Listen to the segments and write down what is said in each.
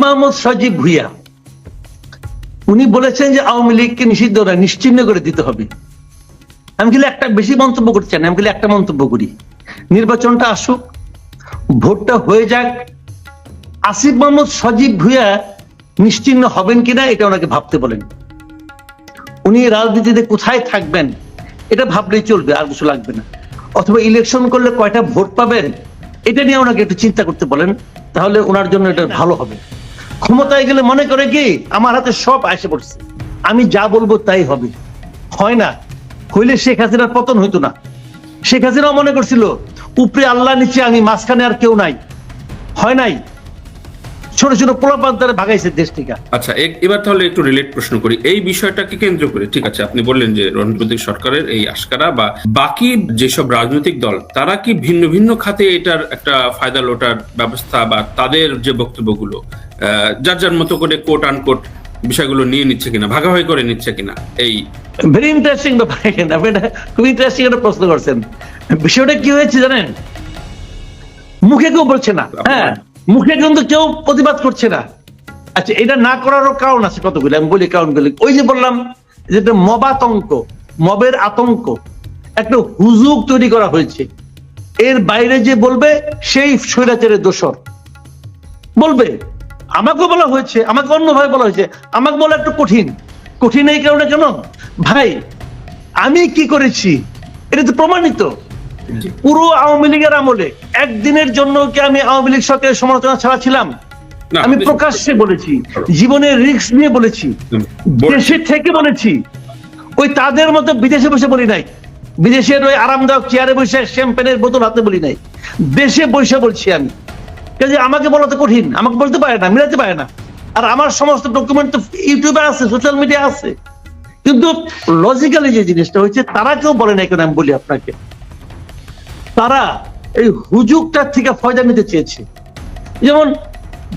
মোহাম্মদ সজীব ভুইয়া। উনি বলেছেন যে আওয়ামী লীগকে নিষিদ্ধ না নিশ্চিহ্ন করে দিতে হবে। আমি খালি একটা বেশি মন্তব্য করতে চাই না, আমি খালি একটা মন্তব্য করি। নির্বাচনটা আসুক, ভোটটা হয়ে যাক। আসিফ মোহাম্মদ সজীব ভুইয়া নিশ্চিহ্ন হবেন কিনা এটা ওনাকে ভাবতে বলেন। উনি রাজনীতিতে কোথায় থাকবেন, এটা ভাবলেই চলবে, আর কিছু লাগবে না। অথবা ইলেকশন করলে কয়টা ভোট পাবেন, এটা নিয়ে ওনাকে একটু চিন্তা করতে বলেন, তাহলে ওনার জন্য এটা ভালো হবে। ক্ষমতায় গেলে মনে করে কি? আমার হাতে সব আসে পড়ছে। আমি যা বলব তাই হবে। হয় না? হইলে শেখ হাসিনার পতন হইতো না। শেখ হাসিনাও মনে করছিল, উপরে আল্লাহ নিচে আমি মাঝখানে আর কেউ নাই। হয় নাই? ছোট ছোট পোলাপান তারা ভাগাইছে দেশ থেকে। আচ্ছা এবার তাহলে একটু রিলেট প্রশ্ন করি। এই বিষয়টাকে কেন্দ্র করে ঠিক আছে আপনি বললেন যে রণপ্রতীক সরকারের এই আশকারা বা বাকি যেসব রাজনৈতিক দল তারা কি ভিন্ন ভিন্ন খাতে এটার একটা ফায়দা লোটার ব্যবস্থা বা তাদের যে বক্তব্যগুলো যার যার মতো করে কোট আনকোট বিষয়গুলো নিয়ে নিচ্ছে কিনা ভাগাভাগি করে নিচ্ছে কিনা এই ভেরি ইন্টারেস্টিং ব্যাপার এখানে। আপনি খুব ইন্টারেস্টিং একটা প্রশ্ন করছেন। বিষয়টা কি হয়েছে জানেন? মুখে কেউ বলছে না। হ্যাঁ। মুখে কিন্তু কেউ প্রতিবাদ করছে না। আচ্ছা এটা না করারও কারণ আছে কতগুলো? আমি বলি কারণগুলি। ওই যে বললাম যেটা মবাতঙ্ক মবের আতঙ্ক, একটা হুজুগ তৈরি করা হয়েছে। এর বাইরে যে বলবে, সেই স্বৈরাচারের দোষর। বলবে আমাকে বলা হয়েছে, আমাকে অন্যভাবে বলা হয়েছে, আমাকে বলা একটু কঠিন। কঠিন এই কারণে কেন? ভাই, আমি কি করেছি? এটা তো প্রমাণিত। পুরো আওয়ামী লীগের আমলে একদিনের জন্য কি আমি আওয়ামী লীগ সরকারের সমালোচনা ছাড়া ছিলাম আমি প্রকাশ্যে বলেছি জীবনের রিস্ক নিয়ে বলেছি দেশে থেকে বলেছি ওই তাদের মতো বিদেশে বসে বলি নাই। বিদেশের ওই আরামদায়ক চেয়ারে বসে শ্যাম্পেনের বোতল হাতে বলি নাই। দেশে বসে বলছি আমি। কাজে আমাকে বলা তো কঠিন আমাকে বলতে পারে না মিলাতে পারে না। আর আমার সমস্ত ডকুমেন্ট তো ইউটিউবে আছে সোশ্যাল মিডিয়া আছে। কিন্তু লজিক্যালি যে জিনিসটা হয়েছে তারা কেউ বলে না কেন আমি বলি আপনাকে? তারা এই হুজুগটার থেকে ফয়দা নিতে চেয়েছে। যেমন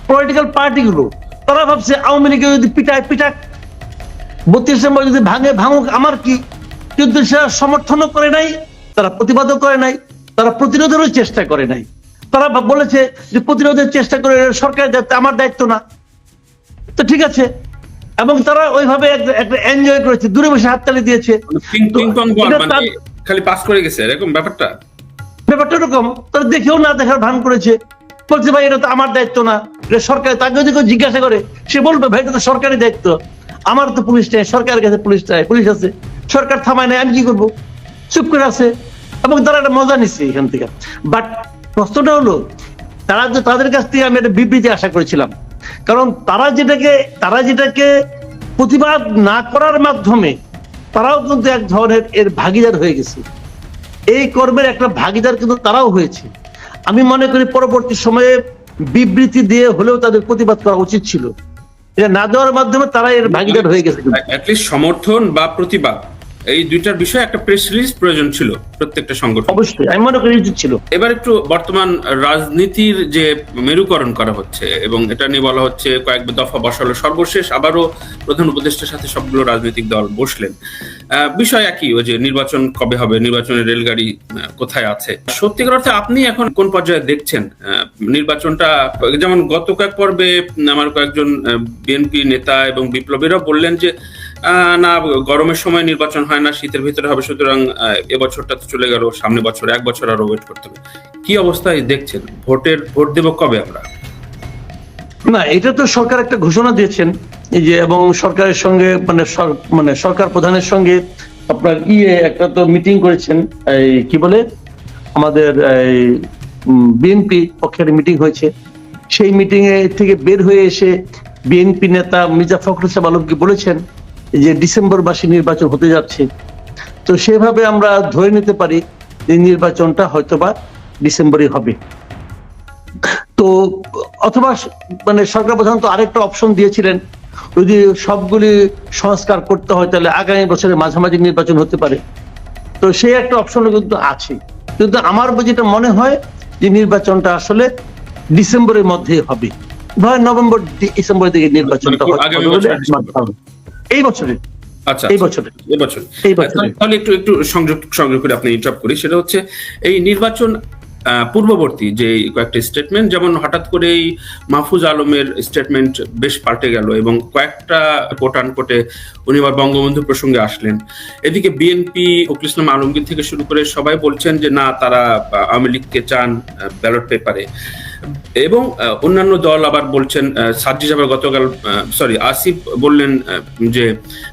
পলিটিক্যাল পার্টিগুলো তারা ভাবছে আওয়ামী লীগে যদি পিটায় পিটাক বত্রিশ নম্বর যদি ভাঙে ভাঙুক আমার কি কিন্তু সেটা সমর্থনও করে নাই তারা প্রতিবাদও করে নাই তারা প্রতিরোধেরও চেষ্টা করে নাই। তারা বলেছে যে প্রতিরোধের চেষ্টা করে সরকারের দায়িত্ব আমার দায়িত্ব না। তো ঠিক আছে। এবং তারা ওইভাবে একটা- এনজয় করেছে দূরে বসে হাততালি দিয়েছে। মানে খালি পাস করে গেছে এরকম ব্যাপারটা? ব্যাপারটা এরকম তারা দেখেও না দেখার ভান করেছে। বলছে, ভাই, এটা তো আমার দায়িত্ব না। এটা সরকার, তাকে যদি জিজ্ঞাসা করে, সে বলবে, ভাই, এটা তো সরকারি দায়িত্ব। আমার তো পুলিশ নেই, সরকারের কাছে পুলিশ চাই পুলিশ আছে। সরকার থামায় নাই, আমি কি করব? চুপ করে আছে। এবং তারা একটা মজা নিচ্ছে এখান থেকে। বাট প্রশ্নটা হলো, তারা যে তাদের কাছ থেকে আমি একটা বিবৃতি আশা করেছিলাম। কারণ তারা যেটাকে তারা যেটাকে প্রতিবাদ না করার মাধ্যমে, তারাও কিন্তু এক ধরনের এর ভাগিদার হয়ে গেছে। এই কর্মের একটা ভাগিদার কিন্তু তারাও হয়েছে। আমি মনে করি পরবর্তী সময়ে বিবৃতি দিয়ে হলেও তাদের প্রতিবাদ করা উচিত ছিল। এটা না দেওয়ার মাধ্যমে তারা এর ভাগিদার হয়ে গেছে। সমর্থন বা প্রতিবাদ। এই দুইটার বিষয়ে একটা প্রেস রিলিজ প্রয়োজন ছিল প্রত্যেকটা সংগঠন। অবশ্যই আমি মনে করি উচিত ছিল। এবার একটু বর্তমান রাজনীতির যে মেরুকরণ করা হচ্ছে এবং এটা নিয়ে বলা হচ্ছে কয়েক দফা বসালো সর্বশেষ আবারও প্রধান উপদেষ্টার সাথে সবগুলো রাজনৈতিক দল বসলেন। বিষয় একই ওই যে নির্বাচন কবে হবে নির্বাচনের রেলগাড়ি কোথায় আছে? সত্যিকার অর্থে আপনি এখন কোন পর্যায়ে দেখছেন? নির্বাচনটা যেমন গত কয়েক পর্বে আমার কয়েকজন বিএনপি নেতা এবং বিপ্লবীরা বললেন যে না, গরমের সময় নির্বাচন হয় না, শীতের ভিতরে হবে, সুতরাং এবছরটা তো চলে গেল, সামনে বছর, এক বছর আরও ওয়েট করতে হবে। কি অবস্থায় দেখছেন? ভোটের, ভোট দেব কবে আমরা? না, এটা তো সরকার একটা ঘোষণা দিয়েছেন যে, এবং সরকারের সঙ্গে মানে মানে সরকার প্রধানের সঙ্গে আপনার ইয়ে একটা তো মিটিং করেছেন, এই কি বলে? আমাদের, এই বিএনপি পক্ষের মিটিং হয়েছে। সেই মিটিং এ থেকে বের হয়ে এসে বিএনপি নেতা মির্জা ফখরুল সাহেব আলমকে বলেছেন যে ডিসেম্বর মাসে নির্বাচন হতে যাচ্ছে তো সেভাবে আমরা ধরে নিতে পারি যে নির্বাচনটা হয়তোবা ডিসেম্বরে হবে। তো অথবা মানে সরকার প্রধান তো আরেকটা অপশন দিয়েছিলেন যদি সবগুলি সংস্কার করতে হয় তাহলে আগামী বছরের মাঝামাঝি নির্বাচন হতে পারে। তো সেই একটা অপশনও কিন্তু আছে। কিন্তু আমার যেটা মনে হয় যে নির্বাচনটা আসলে ডিসেম্বরের মধ্যেই হবে। নভেম্বর ডিসেম্বর দিকে নির্বাচনটা মানে হবে। এই বছরে। আচ্ছা এই বছরে। এই বছরে। তাহলে একটু একটু সংযোগ সংযোগ করে আপনি ইন্টারাপ্ট করি। সেটা হচ্ছে এই নির্বাচন পূর্ববর্তী যে কয়েকটা স্টেটমেন্ট যেমন হঠাৎ করেই মাহফুজ আলমের স্টেটমেন্ট বেশ পাল্টে গেল এবং কয়েকটা কোট উনি আবার বঙ্গবন্ধু প্রসঙ্গে আসলেন। এদিকে বিএনপি ফখরুল ইসলাম আলমগীর থেকে শুরু করে সবাই বলছেন যে না তারা আওয়ামী লীগকে চান ব্যালট পেপারে এবং অন্যান্য দল আবার বলছেন সাজ্জিদ আবার গতকাল সরি আসিফ বললেন যে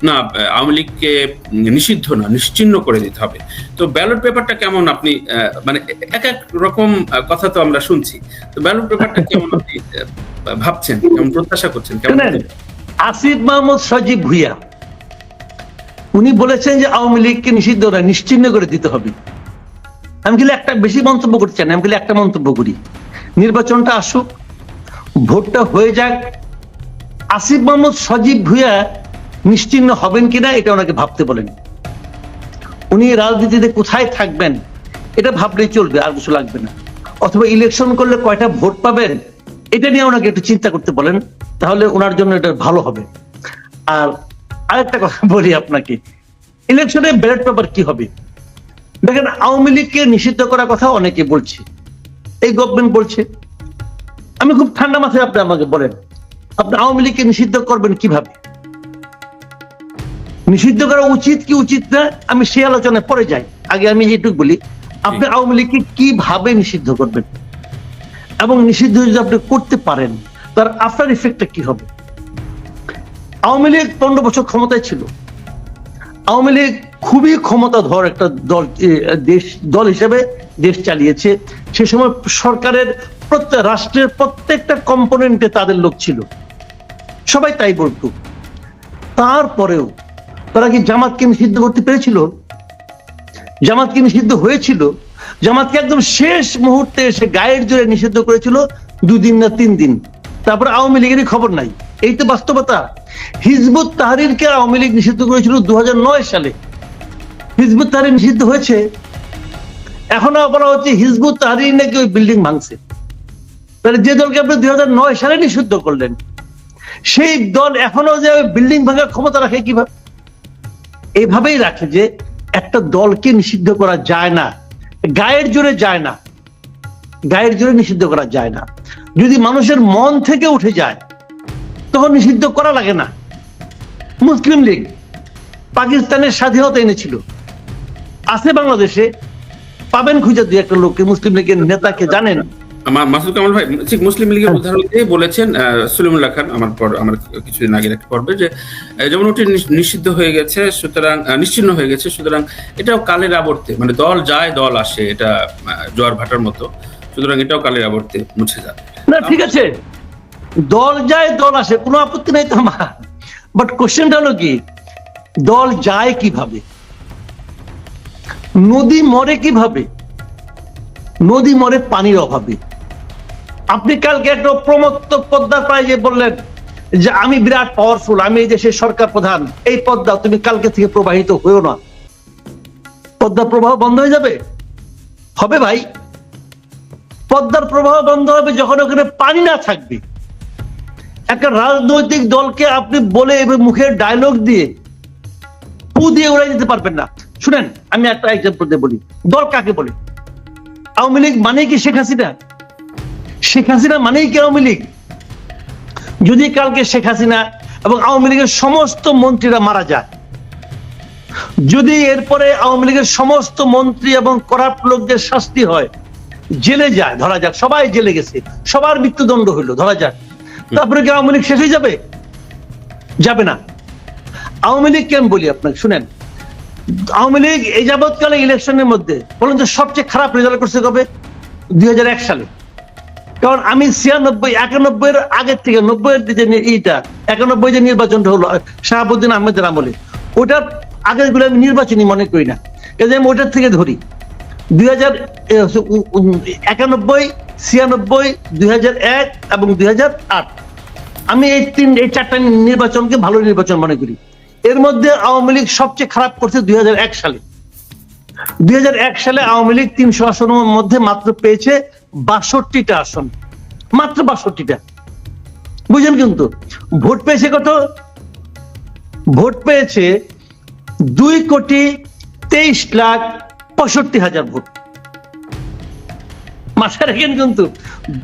না আওয়ামী লীগকে নিষিদ্ধ না নিশ্চিহ্ন করে দিতে হবে। তো ব্যালট পেপারটা কেমন আপনি মানে এক এক রকম কথা তো আমরা শুনছি। তো ব্যালট পেপারটা কেমন আপনি ভাবছেন কেমন প্রত্যাশা করছেন কেমন আসিফ মাহমুদ সজীব ভুইয়া উনি বলেছেন যে আওয়ামী লীগকে নিষিদ্ধ না নিশ্চিহ্ন করে দিতে হবে। আমি খালি একটা বেশি মন্তব্য করতে চাই না, আমি খালি একটা মন্তব্য করি। নির্বাচনটা আসুক, ভোটটা হয়ে যাক। আসিফ মাহমুদ সজীব ভুইয়া নিশ্চিহ্ন হবেন কিনা এটা ওনাকে ভাবতে বলেন। উনি রাজনীতিতে কোথায় থাকবেন এটা ভাবলেই চলবে, আর কিছু লাগবে না। অথবা ইলেকশন করলে কয়টা ভোট পাবেন, এটা নিয়ে ওনাকে একটু চিন্তা করতে বলেন, তাহলে ওনার জন্য এটা ভালো হবে। আর আরেকটা কথা বলি আপনাকে, ইলেকশনে ব্যালট পেপার কি হবে? দেখেন, আওয়ামী লীগকে নিষিদ্ধ করার কথা অনেকে বলছে। এই গভর্নমেন্ট বলছে। আমি খুব ঠান্ডা মাথায় আপনি আমাকে বলেন আপনি আওয়ামী লীগকে নিষিদ্ধ করবেন কীভাবে? নিষিদ্ধ করা উচিত কি উচিত না আমি সেই আলোচনায় পরে যাই। আগে আমি যেটুকু বলি আপনি আওয়ামী লীগকে কীভাবে নিষিদ্ধ করবেন? এবং নিষিদ্ধ যদি আপনি করতে পারেন তার আফটার ইফেক্টটা কি হবে? আওয়ামী লীগ পনেরো বছর ক্ষমতায় ছিল। আওয়ামী লীগ খুবই ক্ষমতাধর একটা দল দেশ, দল হিসেবে দেশ চালিয়েছে। সে সময় সরকারের প্রত্যেক, রাষ্ট্রের প্রত্যেকটা কম্পোনেন্টে তাদের লোক ছিল। সবাই তাই বলতো। তারপরেও তারা কি জামাতকে নিষিদ্ধ করতে পেরেছিল? জামাতকে নিষিদ্ধ হয়েছিল। জামাতকে একদম শেষ মুহূর্তে এসে গায়ের জোরে নিষিদ্ধ করেছিল দুদিন না তিন দিন। তারপর আওয়ামী লীগেরই খবর নাই। এই তো বাস্তবতা। হিজবুত তাহারিরকে আওয়ামী লীগ নিষিদ্ধ করেছিল দু হাজার নয় সালে। হিজবুত তাহারির নিষিদ্ধ হয়েছে। এখনও বলা হচ্ছে হিজবুত তাহারির নাকি ওই বিল্ডিং ভাঙছে। তাহলে যে দলকে আপনি দুই হাজার নয় সালে নিষিদ্ধ করলেন, সেই দল এখনও যে ওই বিল্ডিং ভাঙার ক্ষমতা রাখে কীভাবে? এইভাবেই রাখে যে একটা দলকে নিষিদ্ধ করা যায় না, গায়ের জোরে যায় না, গায়ের জোরে নিষিদ্ধ করা যায় না। যদি মানুষের মন থেকে উঠে যায়, তখন নিষিদ্ধ করা লাগে না। মুসলিম লীগ পাকিস্তানের স্বাধীনতা এনেছিল। আছে বাংলাদেশে পাবেন খুঁজে দুই একটা লোককে মুসলিম লীগের নেতাকে জানেন? আমার মাসুদ কামাল ভাই ঠিক মুসলিম লীগের উদাহরণ দিয়ে বলেছেন সলিমুল্লাহ খান আমার পর আমার কিছুদিন আগের একটা পর্বে যে যেমন ওটি নিষিদ্ধ হয়ে গেছে সুতরাং আহ, নিশ্চিহ্ন হয়ে গেছে সুতরাং এটাও কালের আবর্তে মানে দল যায় দল আসে এটা জোয়ার ভাটার মতো সুতরাং এটাও কালের আবর্তে মুছে যাবে না ঠিক আছে। দল যায় দল আসে কোনো আপত্তি নাই তো আমার। বাট কোশ্চেনটা হলো কি দল যায় কীভাবে? নদী মরে কীভাবে? নদী মরে পানির অভাবে। আপনি কালকে একটা প্রমত্ত পদ্মার প্রায় যে বললেন যে আমি বিরাট পাওয়ারফুল আমি এই দেশের সরকার প্রধান। এই পদ্মা তুমি কালকে থেকে প্রবাহিত হয়েও না। পদ্মার প্রবাহ বন্ধ হয়ে যাবে? হবে ভাই। পদ্মার প্রবাহ বন্ধ হবে যখন ওখানে পানি না থাকবে। একটা রাজনৈতিক দলকে আপনি বলে মুখের ডায়লগ দিয়ে পু দিয়ে উড়াই দিতে পারবেন না। শুনেন, আমি একটা এক্সাম্পল দিয়ে বলি। দল কাকে বলে? আওয়ামী লীগ মানে কি শেখ হাসিনা? শেখ হাসিনা মানেই কি আওয়ামী লীগ? যদি কালকে শেখ হাসিনা এবং আওয়ামী লীগের সমস্ত মন্ত্রীরা মারা যায়, যদি এরপরে আওয়ামী লীগের সমস্ত মন্ত্রী এবং করাপ্ট লোকদের শাস্তি হয়, জেলে যায়, ধরা যাক, সবাই জেলে গেছে, সবার মৃত্যুদণ্ড হইল, ধরা যাক, তারপরে কি আওয়ামী লীগ শেষ হয়ে যাবে? যাবে না। আওয়ামী লীগ কেন বলি আপনাকে? শুনেন আওয়ামী লীগ এই যাবৎকালে ইলেকশনের মধ্যে বলুন সবচেয়ে খারাপ রেজাল্ট করছে কবে? দুই হাজার এক সালে। কারণ আমি ছিয়ানব্বই একানব্বই এর আগের থেকে নব্বই যে এইটা একানব্বই যে নির্বাচনটা হলো, শাহাবুদ্দিন আহমেদের আমলে, ওটার আগেরগুলো আমি নির্বাচনী মনে করি না। কাজে আমি ওটার থেকে ধরি, দুই হাজার একানব্বই, ছিয়ানব্বই, দুই হাজার এক এবং দুই হাজার আট। আমি এই তিন, এই চারটা নির্বাচনকে ভালো নির্বাচন মনে করি। এর মধ্যে আওয়ামী লীগ সবচেয়ে খারাপ করছে দুই হাজার এক সালে। দুই হাজার এক সালে আওয়ামী লীগ তিনশো আসনের মধ্যে মাত্র পেয়েছে বাষট্টিটা আসন। মাত্র বাষট্টিটা। বুঝলেন কিন্তু ভোট পেয়েছে কত? ভোট পেয়েছে দুই কোটি তেইশ লাখ পঁয়ষট্টি হাজার ভোট। মাথায় রাখেন কিন্তু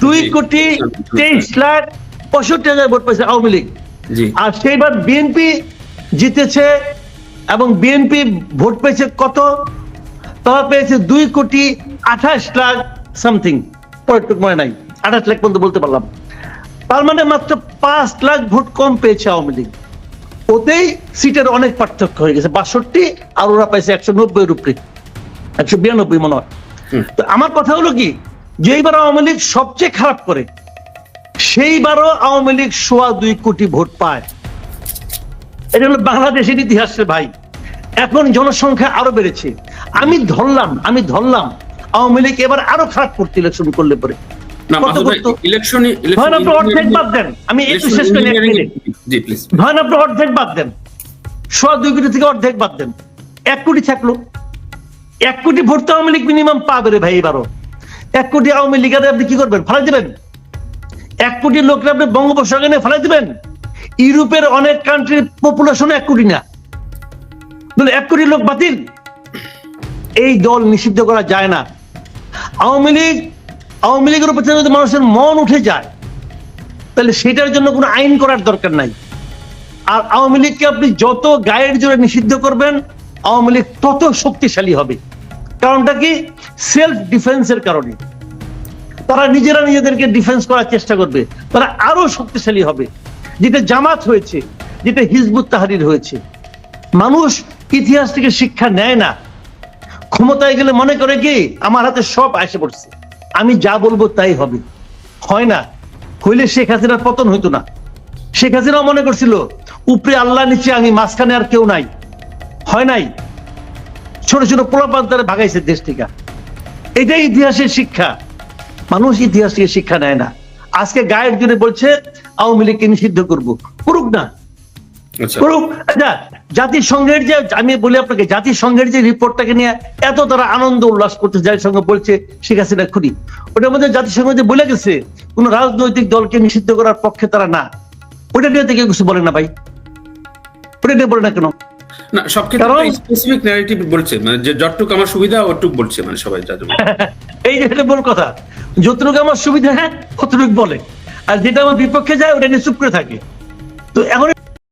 দুই কোটি তেইশ লাখ পঁয়ষট্টি হাজার ভোট পেয়েছে আওয়ামী লীগ। আর সেইবার বিএনপি জিতেছে এবং বিএনপি ভোট পেয়েছে কত? তারা পেয়েছে দুই কোটি আঠাশ লাখ সামথিং পরেরটুক মনে নাই আঠাশ লাখ পর্যন্ত বলতে পারলাম। তার মানে মাত্র পাঁচ লাখ ভোট কম পেয়েছে আওয়ামী লীগ। ওতেই সিটের অনেক পার্থক্য হয়ে গেছে বাষট্টি আর ওরা পাইছে একশো নব্বই উপরে একশো বিরানব্বই মনে হয়। তো আমার কথা হলো কি যে এইবার আওয়ামী লীগ সবচেয়ে খারাপ করে সেইবারও আওয়ামী লীগ সোয়া দুই কোটি ভোট পায়। এটা হলো বাংলাদেশের ইতিহাসের ভাই। এখন জনসংখ্যা আরও বেড়েছে। আমি ধরলাম আমি ধরলাম। আওয়ামী লীগ এবার আরও খারাপ করতে ইলেকশন করলে পরে। অর্ধেক বাদ দেন। আমি একটু শেষ করি এক মিনিট। জি প্লিজ ধরেন আপনি অর্ধেক বাদ দেন। সোয়া দুই কোটি থেকে অর্ধেক বাদ দেন। এক কোটি থাকল। এক কোটি ভোট তো আওয়ামী লীগ মিনিমাম পাবে রে ভাই এবারও। এক কোটি আওয়ামী লীগারে আপনি কি করবেন? ফালাই দিবেন? এক কোটি লোকরা আপনি বঙ্গোপসাগরে নিয়ে ফালাই দিবেন? ইউরোপের অনেক কান্ট্রির পপুলেশন এক কোটি না। এক কোটি লোক বাতিল। এই দল নিষিদ্ধ করা যায় না। আওয়ামী লীগ, আওয়ামী লীগের উপর যদি মানুষের মন উঠে যায়, তাহলে সেটার জন্য কোনো আইন করার দরকার নাই। আর আওয়ামী লীগকে আপনি যত গায়ের জোরে নিষিদ্ধ করবেন, আওয়ামী লীগ তত শক্তিশালী হবে। কারণটা কি? সেলফ ডিফেন্সের কারণে। তারা নিজেরা নিজেদেরকে ডিফেন্স করার চেষ্টা করবে। তারা আরও শক্তিশালী হবে। যেটা জামাত হয়েছে, যেটা হিজবুত তাহারির হয়েছে। মানুষ ইতিহাস থেকে শিক্ষা নেয় না। ক্ষমতায় গেলে মনে করে কি, আমার হাতে সব আসে পড়ছে। আমি যা বলব তাই হবে। হয় না। হইলে শেখ হাসিনার পতন হইতো না। শেখ হাসিনাও মনে করছিল, উপরে আল্লাহ, নিচে আমি, মাঝখানে আর কেউ নাই। হয় নাই? ছোট ছোট পোলাপান তারা ভাগাইছে দেশ থেকে। এটাই ইতিহাসের শিক্ষা। মানুষ ইতিহাস থেকে শিক্ষা নেয় না। আজকে গায়ের জন্য বলছে আওয়ামী লীগকে নিষিদ্ধ করব। করুক না। আচ্ছা। করুক। আচ্ছা জাতিসংঘের যে আমি বলি আপনাকে জাতিসংঘের যে রিপোর্টটাকে নিয়ে এত তারা আনন্দ উল্লাস করতে জাতিসংঘ বলছে শেখ হাসিনা খুনি। ওটার মধ্যে জাতিসংঘ যে বলে গেছে কোন রাজনৈতিক দলকে নিষিদ্ধ করার পক্ষে তারা না। ওটা নিয়ে থেকে কিছু বলে না ভাই। ওটা নিয়ে বলে না কেন? না সব ক্ষেত্রে স্পেসিফিক ন্যারেটিভ বলছে মানে যে যতটুকু আমার সুবিধা ওটুক বলছে মানে সবাই যা এই যে বল কথা। যতটুকু আমার সুবিধা হ্যাঁ ততটুকু বলে। আর যেটা আমার বিপক্ষে যায় ওটা নিয়ে চুপ করে থাকে। তো এখন